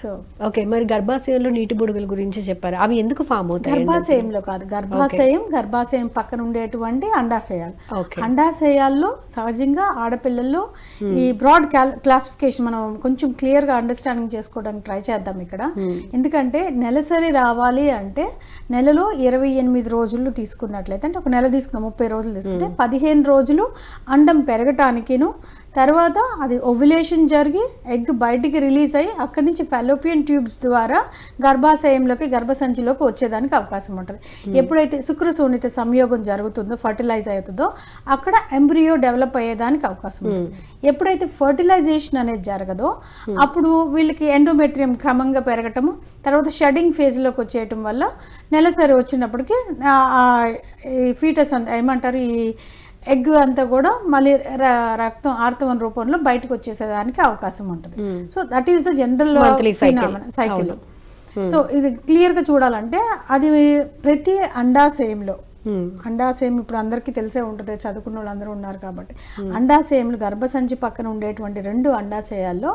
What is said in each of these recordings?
So okay మరి గర్భాశయంలో నీటి బుడగల గురించి చెప్పారు? అవి ఎందుకు ఫామ్ అవుతాయి? గర్భాశయంలో కాదు గర్భాశయం గర్భాశయం పక్కన ఉండేటువంటి అండాశయాలు. అండాశయాల్లో సహజంగా ఆడపిల్లల్లో ఈ బ్రాడ్ క్లాసిఫికేషన్ మనం కొంచెం క్లియర్గా అండర్స్టాండింగ్ చేసుకోవడానికి ట్రై చేద్దాం ఇక్కడ. ఎందుకంటే నెలసరి రావాలి అంటే నెలలో ఇరవై ఎనిమిది రోజులు తీసుకున్నట్లయితే అంటే ఒక నెల తీసుకున్న ముప్పై రోజులు తీసుకుంటే పదిహేను రోజులు అండం పెరగటానికిను తర్వాత అది ఓవ్యులేషన్ జరిగి ఎగ్ బయటికి రిలీజ్ అయ్యి అక్కడి నుంచి ఫెలోపియన్ ట్యూబ్స్ ద్వారా గర్భాశయంలోకి గర్భసంచిలోకి వచ్చేదానికి అవకాశం ఉంటుంది. ఎప్పుడైతే శుక్ర శూన్యత సంయోగం జరుగుతుందో ఫర్టిలైజ్ అవుతుందో అక్కడ ఎంబ్రియో డెవలప్ అయ్యేదానికి అవకాశం ఉంటుంది. ఎప్పుడైతే ఫర్టిలైజేషన్ అనేది జరగదో అప్పుడు వీళ్ళకి ఎండోమెట్రియం క్రమంగా పెరగటము తర్వాత షెడ్డింగ్ ఫేజ్లోకి వచ్చేయటం వల్ల నెలసరి వచ్చినప్పటికీ ఫీటస్ అంత ఏమంటారు ఈ ఎగ్ అంతా కూడా మళ్ళీ రక్తం ఆర్తవం రూపంలో బయటకు వచ్చేసేదానికి అవకాశం ఉంటుంది so that is the general. Cycle so ఇది క్లియర్గా చూడాలంటే అది ప్రతి అండాశయంలో. అండాశయం ఇప్పుడు అందరికీ తెలిసే ఉంటుంది చదువుకున్న వాళ్ళు అందరూ ఉన్నారు కాబట్టి. అండాశయంలో గర్భసంచి పక్కన ఉండేటువంటి రెండు అండాశయాల్లో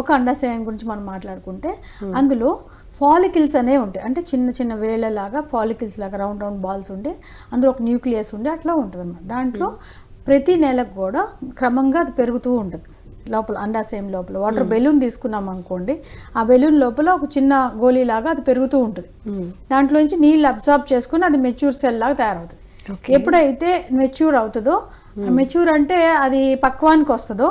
ఒక అండాశయం గురించి మనం మాట్లాడుకుంటే అందులో ఫాలికిల్స్ అనేవి ఉంటాయి. అంటే చిన్న చిన్న వేళ్ళలాగా ఫాలికిల్స్ లాగా రౌండ్ రౌండ్ బాల్స్ ఉండి అందులో ఒక న్యూక్లియస్ ఉండి అట్లా ఉంటుంది అన్నమాట దాంట్లో ప్రతి నెలకు కూడా క్రమంగా అది పెరుగుతూ ఉంటుంది. లోపల అండాశయం లోపల. వాటర్ బెలూన్ తీసుకున్నాం అనుకోండి ఆ బెలూన్ లోపల ఒక చిన్న గోళీలాగా అది పెరుగుతూ ఉంటుంది. దాంట్లోంచి నీళ్ళు అబ్జార్బ్ చేసుకుని అది మెచ్యూర్ సెల్ లాగా తయారవుతుంది. ఎప్పుడైతే మెచ్యూర్ అవుతుందో మెచ్యూర్ అంటే అది పక్వానికి వస్తుందో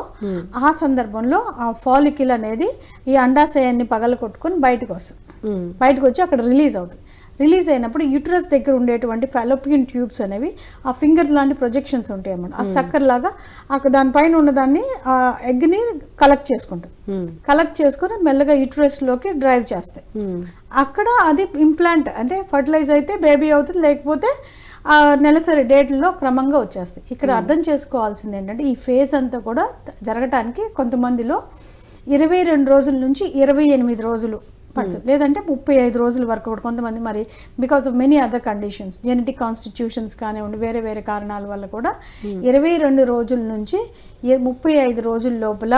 ఆ సందర్భంలో ఆ ఫాలికిల్ అనేది ఈ అండాశయాన్ని పగల కొట్టుకొని బయటకు వస్తుంది. Hmm. బయటకు వచ్చి అక్కడ రిలీజ్ అవుతుంది. రిలీజ్ అయినప్పుడు యూట్రస్ దగ్గర ఉండేటువంటి ఫెలోపియన్ ట్యూబ్స్ అనేవి ఆ ఫింగర్ లాంటి ప్రొజెక్షన్స్ ఉంటాయి అన్నమాట. ఆ సక్కర్ లాగా అక్కడ దానిపైన ఉన్నదాన్ని ఆ ఎగ్ని కలెక్ట్ చేసుకుంటుంది Hmm. కలెక్ట్ చేసుకొని మెల్లగా యూట్రస్లోకి డ్రైవ్ చేస్తాయి. Hmm. అక్కడ అది ఇంప్లాంట్ అంటే ఫర్టిలైజ్ అయితే బేబీ అవుతుంది లేకపోతే ఆ నెలసరి డేట్లో క్రమంగా వచ్చేస్తాయి. ఇక్కడ అర్థం చేసుకోవాల్సింది ఏంటంటే ఈ ఫేజ్ అంతా కూడా జరగటానికి కొంతమందిలో ఇరవై రెండు రోజుల నుంచి ఇరవై ఎనిమిది రోజులు పడుతుంది లేదంటే ముప్పై ఐదు రోజుల వరకు కూడా కొంతమంది మరి because of many other conditions genetic constitutions కానివ్వండి వేరే వేరే కారణాల వల్ల కూడా ఇరవై రెండు రోజుల నుంచి ముప్పై ఐదు రోజుల లోపల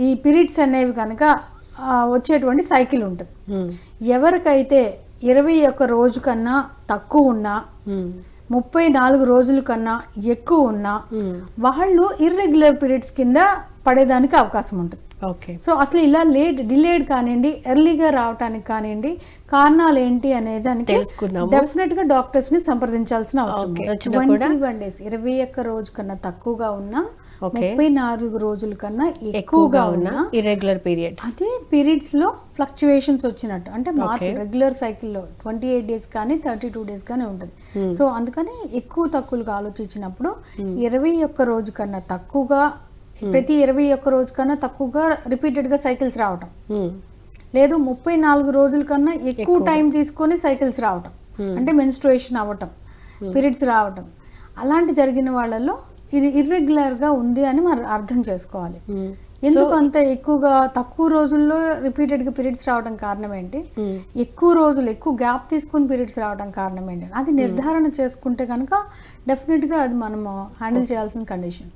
ఈ పీరియడ్స్ అనేవి కనుక వచ్చేటువంటి సైకిల్ ఉంటుంది Hmm. ఎవరికైతే ఇరవై ఒక్క రోజు కన్నా తక్కువ ఉన్నా Hmm. ముప్పై నాలుగు రోజుల కన్నా ఎక్కువ ఉన్నా Hmm. వాళ్ళు ఇర్రెగ్యులర్ పీరియడ్స్ కింద పడేదానికి అవకాశం ఉంటుంది ఓకే. సో అసలు ఇలా లేట్ డిలేడ్ కానివ్వండి ఎర్లీగా రావటానికి కానివ్వండి కారణాలు ఏంటి అనే దానికి తెలుసుకుందాము. డెఫినెట్గా డాక్టర్స్ని సంప్రదించాల్సిన అవసరం 21 డేస్ ఇరవై ఒక్క రోజు కన్నా తక్కువగా ఉన్నా. ముప్పై నాలుగు రోజుల కన్నా ఎక్కువగా ఉన్న ఇర్రెగ్యులర్ పీరియడ్స్ అదే పీరియడ్స్లో ఫ్లక్చుయేషన్స్ వచ్చినట్టు. అంటే మార్పు Okay. రెగ్యులర్ సైకిల్లో ట్వంటీ ఎయిట్ డేస్ కానీ థర్టీ టూ డేస్ కానీ ఉంటుంది. సో అందుకని ఎక్కువ తక్కువగా ఆలోచించినప్పుడు ఇరవై ఒక్క రోజు కన్నా తక్కువగా ప్రతి ఇరవై ఒక్క రోజు కన్నా తక్కువగా రిపీటెడ్గా సైకిల్స్ రావటం. లేదు ముప్పై నాలుగు రోజుల కన్నా ఎక్కువ టైం తీసుకొని సైకిల్స్ రావటం. అంటే మెన్స్ట్రుయేషన్ అవ్వటం పీరియడ్స్ రావటం. అలాంటి జరిగిన వాళ్ళలో ఇది irregular గా ఉంది అని మనం అర్థం చేసుకోవాలి. ఎందుకు అంత ఎక్కువగా తక్కువ రోజుల్లో రిపీటెడ్గా పీరియడ్స్ రావడం కారణం ఏంటి? ఎక్కువ రోజులు ఎక్కువ గ్యాప్ తీసుకుని పీరియడ్స్ రావడం కారణం ఏంటి? అది నిర్ధారణ చేసుకుంటే కనుక డెఫినెట్గా అది మనము హ్యాండిల్ చేయాల్సిన కండిషన్